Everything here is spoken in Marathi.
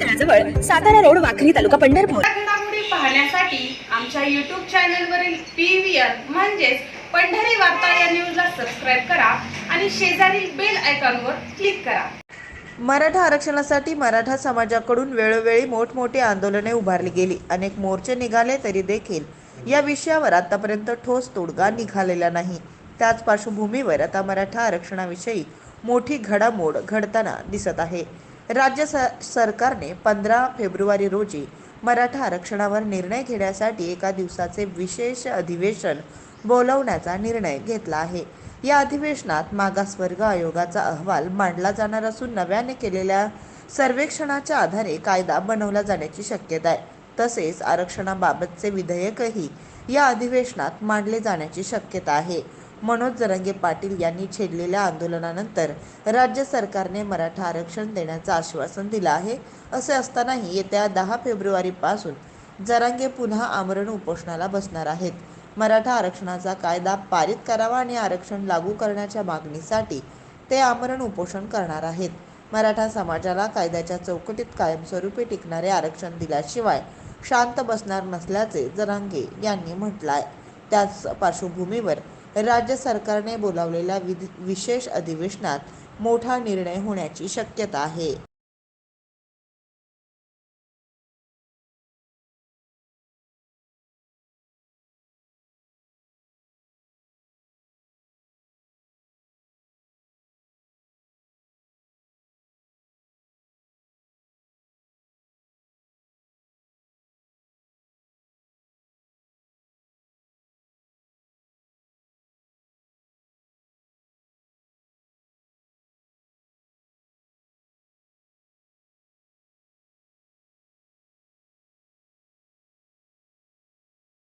तळाजवळ सातारा रोड वाखरी तालुका पंढरपूर. पाहण्यासाठी आमच्या युट्यूब चॅनलवरील पी व्ही आर म्हणजेच पंढरी वार्ता या न्यूजला सबस्क्राईब करा आणि शेजारील बेल आयकॉनवर क्लिक करा. मराठा आरक्षणासाठी मराठा समाजाकडून वेळोवेळी मोठमोठी आंदोलने उभारली गेली. अनेक मोर्चे निघाले तरी देखील या विषयावर आतापर्यंत ठोस तोडगा निघालेला नाही. त्याच पार्श्वभूमीवर आता मराठा आरक्षणाविषयी मोठी घडामोड घडताना दिसत आहे. राज्य स- सरकारने पंधरा फेब्रुवारी रोजी मराठा आरक्षणावर निर्णय घेण्यासाठी एका दिवसाचे विशेष अधिवेशन बोलवण्याचा निर्णय घेतला आहे. या अधिवेशनात मागासवर्ग आयोगाचा अहवाल मांडला जाणार असून नव्याने केलेल्या सर्वेक्षणाच्या आधारे कायदा बनवला जाण्याची शक्यता आहे. तसेच आरक्षणाबाबतचे विधेयकही या अधिवेशनात मांडले जाण्याची शक्यता आहे. मनोज जरंगे पाटील यांनी छेडलेल्या आंदोलनानंतर राज्य सरकारने मराठा आरक्षण देण्याचं आश्वासन दिलं आहे. असे असतानाही येत्या दहा फेब्रुवारीपासून जरांगे पुन्हा आमरण उपोषणाला बसणार आहेत. मराठा आरक्षणाचा कायदा पारित करावा आणि आरक्षण लागू करण्याच्या मागणीसाठी ते आमरण उपोषण करणार आहेत. मराठा समाजाला कायद्याच्या चौकटीत कायमस्वरूपी टिकणारे आरक्षण दिल्याशिवाय शांत बसणार नसल्याचे जरांगे यांनी म्हटलं आहे त्याच पार्श्वभूमीवर राज्य सरकारने बोलावलेल्या विद विशेष अधिवेशनात मोठा निर्णय होण्याची शक्यता आहे.